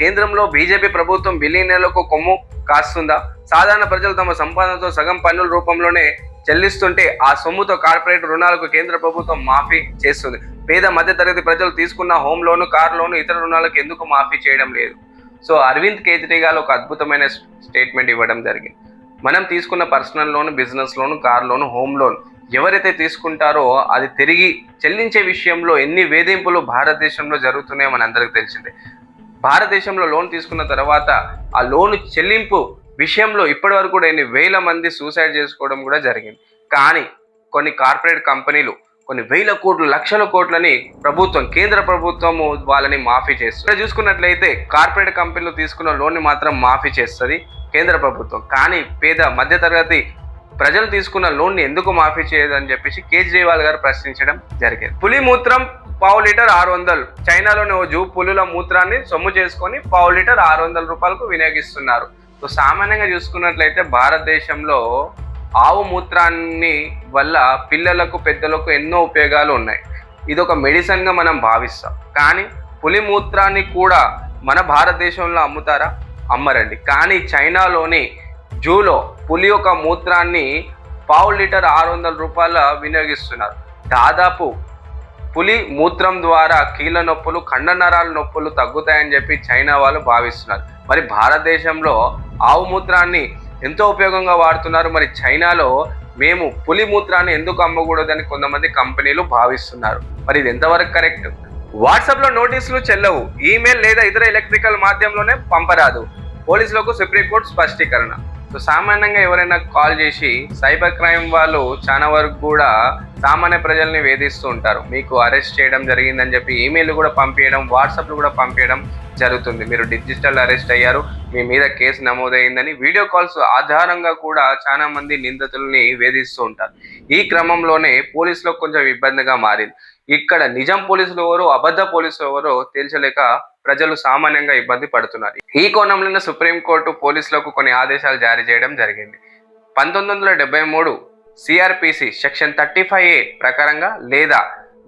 కేంద్రంలో బీజేపీ ప్రభుత్వం బిలియనీర్లకు కొమ్ము కాస్తుందా? సాధారణ ప్రజలు తమ సంపాదనతో సగం పన్నుల రూపంలోనే చెల్లిస్తుంటే ఆ సొమ్ముతో కార్పొరేట్ రుణాలకు కేంద్ర ప్రభుత్వం మాఫీ చేస్తుంది. పేద మధ్యతరగతి ప్రజలు తీసుకున్న హోమ్ లోను కార్ లోను ఇతర రుణాలకు ఎందుకు మాఫీ చేయడం లేదు? సో అరవింద్ కేజ్రీవాల్ ఒక అద్భుతమైన స్టేట్మెంట్ ఇవ్వడం జరిగింది. మనం తీసుకున్న personal loan business loan car loan home loan ఎవరైతే తీసుకుంటారో అది తిరిగి చెల్లించే విషయంలో ఎన్ని వేధింపులు భారతదేశంలో జరుగుతున్నాయో మనందరికీ తెలిసిందే. భారతదేశంలో లోన్ తీసుకున్న తర్వాత ఆ లోన్ చెల్లింపు విషయంలో ఇప్పటి వరకు కూడా ఎన్ని వేల మంది సూసైడ్ చేసుకోవడం కూడా జరిగింది. కానీ కొన్ని కార్పొరేట్ కంపెనీలు కొన్ని వేల కోట్లు లక్షల కోట్లని ప్రభుత్వం కేంద్ర ప్రభుత్వం వాళ్ళని మాఫీ చేస్తుంది. ఇక్కడ చూసుకున్నట్లయితే కార్పొరేట్ కంపెనీలు తీసుకున్న లోన్ని మాత్రం మాఫీ చేస్తుంది కేంద్ర ప్రభుత్వం. కానీ పేద మధ్యతరగతి ప్రజలు తీసుకున్న లోన్ని ఎందుకు మాఫీ చేయదు అని చెప్పేసి కేజ్రీవాల్ గారు ప్రశ్నించడం జరిగింది. పులి మూత్రం పావు లీటర్ ఆరు వందలు. చైనాలోని ఓ జూ పులుల మూత్రాన్ని సొమ్ము చేసుకొని పావు లీటర్ ఆరు వందల రూపాయలకు వినియోగిస్తున్నారు. సో సామాన్యంగా చూసుకున్నట్లయితే భారతదేశంలో ఆవు మూత్రాన్ని వల్ల పిల్లలకు పెద్దలకు ఎన్నో ఉపయోగాలు ఉన్నాయి. ఇది ఒక మెడిసిన్గా మనం భావిస్తాం. కానీ పులి మూత్రాన్ని కూడా మన భారతదేశంలో అమ్ముతారా? అమ్మరండి. కానీ చైనాలోని జూలో పులి యొక్క మూత్రాన్ని పావు లీటర్ ఆరు వందల రూపాయల వినియోగిస్తున్నారు. దాదాపు పులి మూత్రం ద్వారా కీళ్ళ నొప్పులు కండ నరాల నొప్పులు తగ్గుతాయని చెప్పి చైనా వాళ్ళు భావిస్తున్నారు. మరి భారతదేశంలో ఆవు మూత్రాన్ని ఎంతో ఉపయోగంగా వాడుతున్నారు. మరి చైనాలో మేము పులి మూత్రాన్ని ఎందుకు అమ్మకూడదని కొంతమంది కంపెనీలు భావిస్తున్నారు. మరి ఇది ఎంతవరకు కరెక్ట్? వాట్సాప్లో నోటీసులు చెల్లవు. ఈమెయిల్ లేదా ఇతర ఎలక్ట్రికల్ మాధ్యమంలోనే పంపరాదు. పోలీసులకు సుప్రీంకోర్టు స్పష్టీకరణ. సో సామాన్యంగా ఎవరైనా కాల్ చేసి సైబర్ క్రైమ్ వాళ్ళు చాలా వరకు కూడా సామాన్య ప్రజల్ని వేధిస్తూ ఉంటారు. మీకు అరెస్ట్ చేయడం జరిగిందని చెప్పి ఈమెయిల్ కూడా పంపించడం వాట్సాప్లు కూడా పంపించడం జరుగుతుంది. మీరు డిజిటల్ అరెస్ట్ అయ్యారు మీ మీద కేసు నమోదైందని వీడియో కాల్స్ ఆధారంగా కూడా చాలా మంది నిందితుల్ని వేధిస్తూ ఉంటారు. ఈ క్రమంలోనే పోలీసులకు కొంచెం ఇబ్బందిగా మారింది. ఇక్కడ నిజం పోలీసులు ఎవరు అబద్ధ పోలీసులు ఎవరో తేల్చలేక ప్రజలు సామాన్యంగా ఇబ్బంది పడుతున్నారు. ఈ కోణంలోనే సుప్రీంకోర్టు పోలీసులకు కొన్ని ఆదేశాలు జారీ చేయడం జరిగింది. పంతొమ్మిది వందల డెబ్బై మూడు CRPC section thirty five A ప్రకారంగా లేదా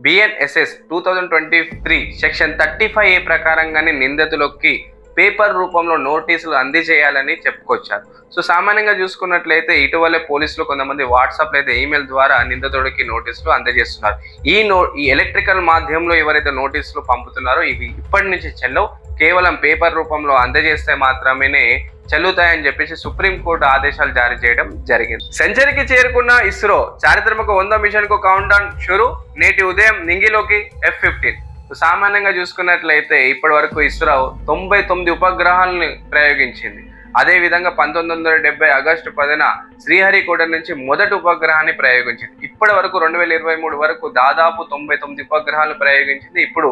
BNSS two thousand twenty three section thirty five A ప్రకారంగానే నిందితులకి పేపర్ రూపంలో నోటీసులు అందజేయాలని చెప్పుకొచ్చారు. సో సామాన్యంగా చూసుకున్నట్లయితే ఇటీవలే పోలీసులు కొంతమంది వాట్సాప్ లేదా ఈమెయిల్ ద్వారా నిందితుడికి నోటీసులు అందజేస్తున్నారు. ఈ నో ఈ ఎలక్ట్రికల్ మాధ్యమంలో ఎవరైతే నోటీసులు పంపుతున్నారో ఇవి ఇప్పటి నుంచి చెల్లవు కేవలం పేపర్ రూపంలో అందజేస్తే మాత్రమే చెల్లుతాయని చెప్పేసి సుప్రీంకోర్టు ఆదేశాలు జారీ చేయడం జరిగింది. సెంచరీకి చేరుకున్న ఇస్రో చారిత్రక వంద మిషన్కు కౌంట్ డౌన్. షురు నేటి ఉదయం నింగిలోకి ఎఫ్ ఫిఫ్టీన్ సామాన్యంగా చూసుకున్నట్లయితే ఇప్పటి వరకు ఇస్రో తొంభై తొమ్మిది ఉపగ్రహాలను ప్రయోగించింది. అదేవిధంగా పంతొమ్మిది వందల డెబ్బై ఆగస్టు పదిన శ్రీహరికోట నుంచి మొదటి ఉపగ్రహాన్ని ప్రయోగించింది. ఇప్పటి వరకు రెండు వేల ఇరవై మూడు వరకు దాదాపు తొంభై తొమ్మిది ఉపగ్రహాలు ప్రయోగించింది. ఇప్పుడు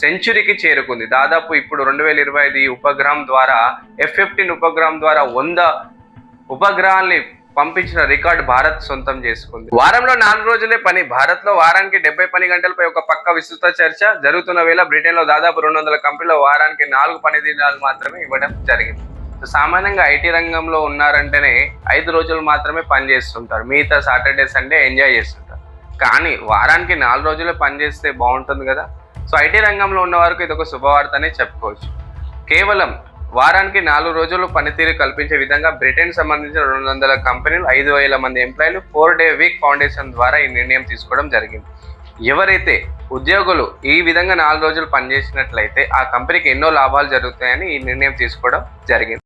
సెంచురీకి చేరుకుంది. దాదాపు ఇప్పుడు రెండు వేల ఇరవై ఐదు ఈ ఉపగ్రహం ద్వారా ఎఫ్ ఫిఫ్టీన్ ఉపగ్రహం ద్వారా వంద ఉపగ్రహాల్ని పంపించిన రికార్డ్ భారత్ సొంతం చేసుకుంది. వారంలో నాలుగు రోజులే పని. భారత్లో వారానికి డెబ్బై పని గంటలపై ఒక పక్క విస్తృత చర్చ జరుగుతున్న వేళ బ్రిటన్లో దాదాపు రెండు వందల కంపెనీలో వారానికి నాలుగు పని దినాలు మాత్రమే ఇవ్వడం జరిగింది. సో సామాన్యంగా ఐటీ రంగంలో ఉన్నారంటేనే ఐదు రోజులు మాత్రమే పని చేస్తుంటారు. మిగతా సాటర్డే సండే ఎంజాయ్ చేస్తుంటారు. కానీ వారానికి నాలుగు రోజులే పని చేస్తే బాగుంటుంది కదా. సో ఐటీ రంగంలో ఉన్న వరకు ఇది ఒక శుభవార్తనే చెప్పుకోవచ్చు. కేవలం వారానికి నాలుగు రోజులు పనితీరు కల్పించే విధంగా బ్రిటన్ సంబంధించిన రెండు వందల కంపెనీలు ఐదు వేల మంది ఎంప్లాయీలు ఫోర్ డే వీక్ ఫౌండేషన్ ద్వారా ఈ నిర్ణయం తీసుకోవడం జరిగింది. ఎవరైతే ఉద్యోగులు ఈ విధంగా నాలుగు రోజులు పనిచేసినట్లయితే ఆ కంపెనీకి ఎన్నో లాభాలు జరుగుతాయని ఈ నిర్ణయం తీసుకోవడం జరిగింది.